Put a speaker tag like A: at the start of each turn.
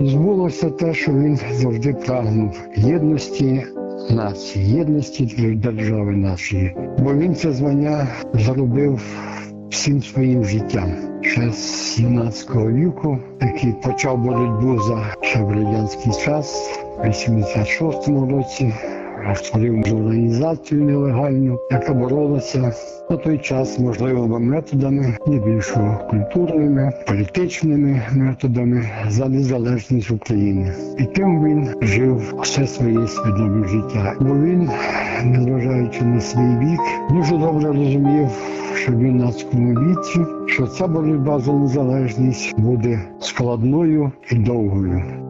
A: Збулося те, що він завжди прагнув єдності нації, єдності держави нашої. Бо він це звання заробив всім своїм життям. Ще з юнацького віку, який почав боротьбу за ще в радянський час, в 86-му році. Створив організацію нелегальну, яка боролася на той час можливими методами, не більшого культурними, політичними методами за незалежність України. І тим він жив все своє свідоме життя. Бо він, незважаючи на свій вік, дуже добре розумів, що в юнацькому віці, що ця боротьба за незалежність буде складною і довгою.